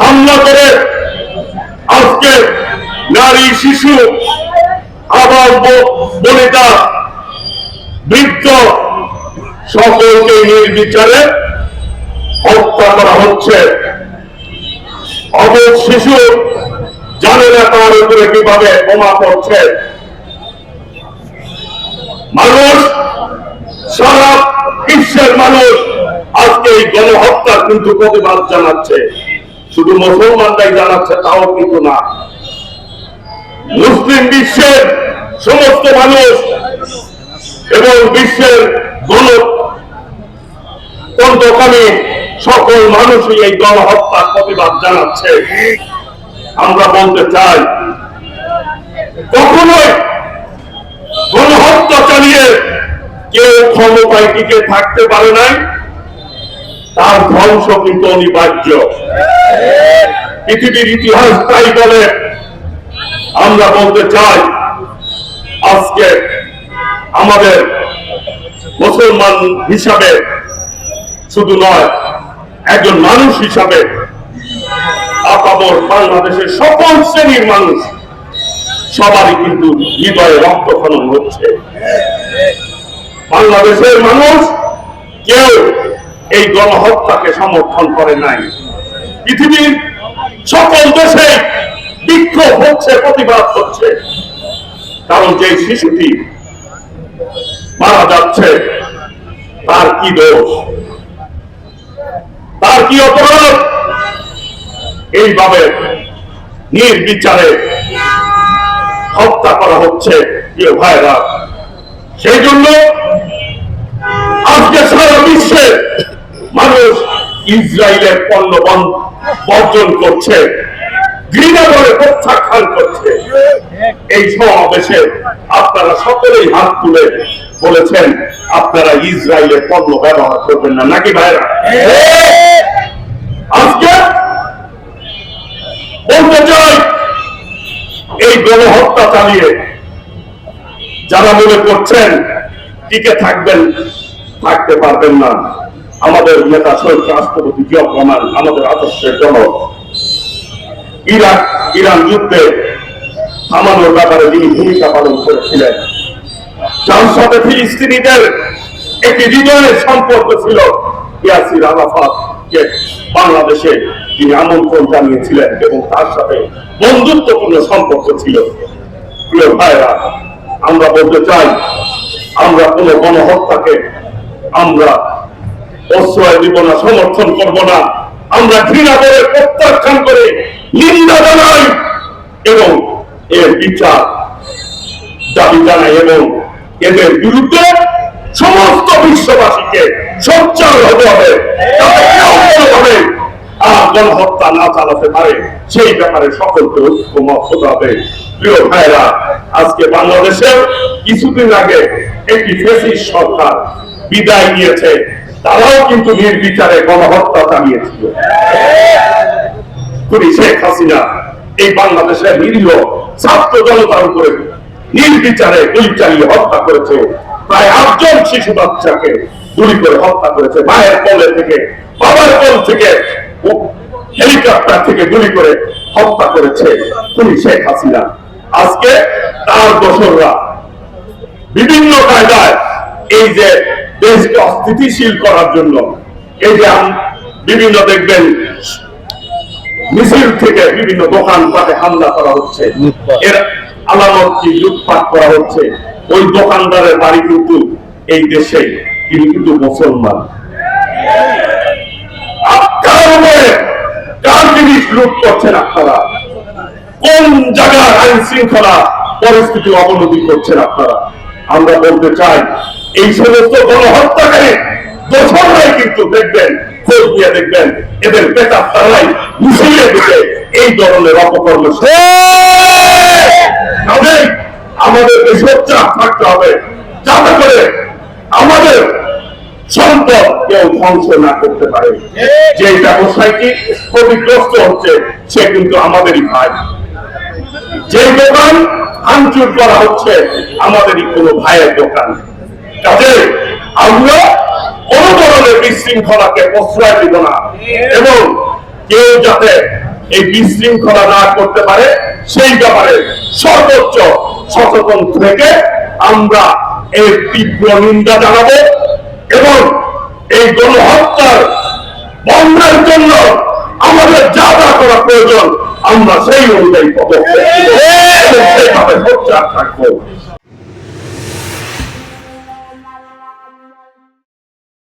হামলা করে আজকে নারী, শিশু আবার বনিতা বৃদ্ধ সকলকে নির্বিচারে হত্যা করা হচ্ছে। অবধ শিশু জানে না তার উপরে কীভাবে বোমা পড়ছে। মানুষ, সারা বিশ্বের মানুষ আজকে এই গণহত্যার কিন্তু প্রতিবাদ জানাচ্ছে। শুধু মুসলমানরাই জানাচ্ছে, তাও কিন্তু না। মুসলিম বিশ্বের সমস্ত মানুষ এবং বিশ্বের গণ তন্ত্রকামী সকল মানুষই এই গণহত্যার প্রতিবাদ জানাচ্ছে। আমরা বলতে চাই, কখনোই গণহত্যা চালিয়ে কেউ ক্ষমতায় টিকে থাকতে পারে নাই। তার ধ্বংস কিন্তু অনিবার্য। পৃথিবীর ইতিহাস তাই বলে, আমরা বলতে চাই, আজকে আমাদের মুসলমান হিসাবে শুধু নয়, একজন মানুষ হিসাবে আপামর বাংলাদেশের সকল শ্রেণির মানুষ, সবারই কিন্তু হৃদয়ে রক্ত খনন হচ্ছে। বাংলাদেশের মানুষ কেউ এই গণহত্যাকে সমর্থন করে নাই। পৃথিবীর সকল দেশে বিক্ষোভ হচ্ছে, প্রতিবাদ হচ্ছে। কারণ যে শিশুটি মারা যাচ্ছে, তার কি দোষ? তার কি অপরাধ? এইভাবে নির্বিচারে হত্যা করা হচ্ছে, প্রিয় ভাইরা সেই জন্য আজকে সারা বিশ্বে মানুষ ইসরায়েলের পণ্য বন- বর্জন করছে ঘৃণা করে প্রত্যাখ্যান করছে। এই সমাবেশে আপনারা সকলেই হাত তুলে বলেছেন, আপনারা ইসরায়েলের পণ্য ব্যবহার করবেন না, নাকি ভাইরা আজকে বলতে চাই, এই গণহত্যা চালিয়ে যারা মনে করছেন, টিকে থাকবেন, থাকতে পারবেন না। আমাদের নেতা শহীদ রাষ্ট্রপতি জিয়া রহমান, আমাদের আদর্শের জনক। ইরাক, ইরান যুদ্ধে থামানোর ব্যাপারে তিনি ভূমিকা পালন করেছিলেন। সাথে ফিলিস্তিনিদের একটি হৃদয়ের সম্পর্ক ছিল, ইয়াসির আরাফাত কে বাংলাদেশে তিনি আমন্ত্রণ জানিয়েছিলেন এবং তার সাথে বন্ধুত্বপূর্ণ সম্পর্ক ছিল। প্রিয় ভাইরা আমরা বলতে চাই, আমরা কোন গণহত্যাকে আমরা প্রশ্রয় দিব না, সমর্থন করব না। আমরা ঘৃণা করে, প্রত্যাখ্যান করে, নিন্দা জানাই এবং এর বিচার, দাবি জানাই এবং এদের বিরুদ্ধে সমস্ত বিশ্ববাসীকে সোচ্চার হতে হবে কোনোভাবে আর গণহত্যা না চালাতে পারে, সেই ব্যাপারে সকলকে ঐক্যমত হতে হবে। প্রিয় ভাইরা আজকে বাংলাদেশে কিছুদিন আগে একটি ফেসিস সরকার বিদায় নিয়েছে। তারাও কিন্তু নির্বিচারে গণহত্যা চালিয়েছিল খুনি শেখ হাসিনা, এই বাংলাদেশের নিরীহ ছাত্র জনতার উপরে নির্বিচারে গুলি চালিয়ে হত্যা করেছে। প্রায় আটজন শিশু বাচ্চাকে গুলি করে হত্যা করেছে। মায়ের কোলে থেকে, বাবার কোল থেকে হেলিকপ্টার থেকে গুলি করে হত্যা করেছে খুনি শেখ হাসিনা। আজকে তার দোসররা বিভিন্ন কায়দায় এই যে দেশকে অস্থিতিশীল করার জন্য এই যে বিভিন্ন দেখবেন মিছিল থেকে বিভিন্ন দোকান পাটে হামলা করা হচ্ছে। এর আলামত কি? লুটপাট করা হচ্ছে। ওই দোকানদারের বাড়ি কিন্তু এই দেশে তিনি কিন্তু মুসলমান। উপরে কার জিনিস লুট করছেন আপনারা? কোন জায়গার আইন শৃঙ্খলা পরিস্থিতি অবনতি করছেন আপনারা? আমরা বলতে চাই, এই সমস্ত গণহত্যাকারী দোষরাই কিন্তু দেখবেন, খোঁজ নিয়ে দেখবেন, এদের পেটার তারাই মুসলিয়ে দিকে এই ধরনের অপকর্ম কাজেই আমাদেরকে সোচ্চার থাকতে হবে, যাতে করে আমাদের সম্পদ কেউ ধ্বংস না করতে পারে। যে ব্যবসায়টি ক্ষতিগ্রস্ত হচ্ছে, সে কিন্তু আমাদেরই ভাই। যে দোকান ভাঙচুর করা হচ্ছে আমাদেরই কোনো ভাইয়ের দোকান। কাজে আমরা কোন ধরনের বিশৃঙ্খলাকে প্রশ্রয় দিব না। এবং কেউ যাতে এই বিশৃঙ্খলা না করতে পারে, সেই ব্যাপারে সর্বোচ্চ সচেতন থেকে আমরা এর তীব্র নিন্দা জানাব এবং এই গণহত্যার বন্ধের জন্য আমাদের যা যা করা প্রয়োজন আমরা সেই অনুযায়ী পদক্ষেপ থাকব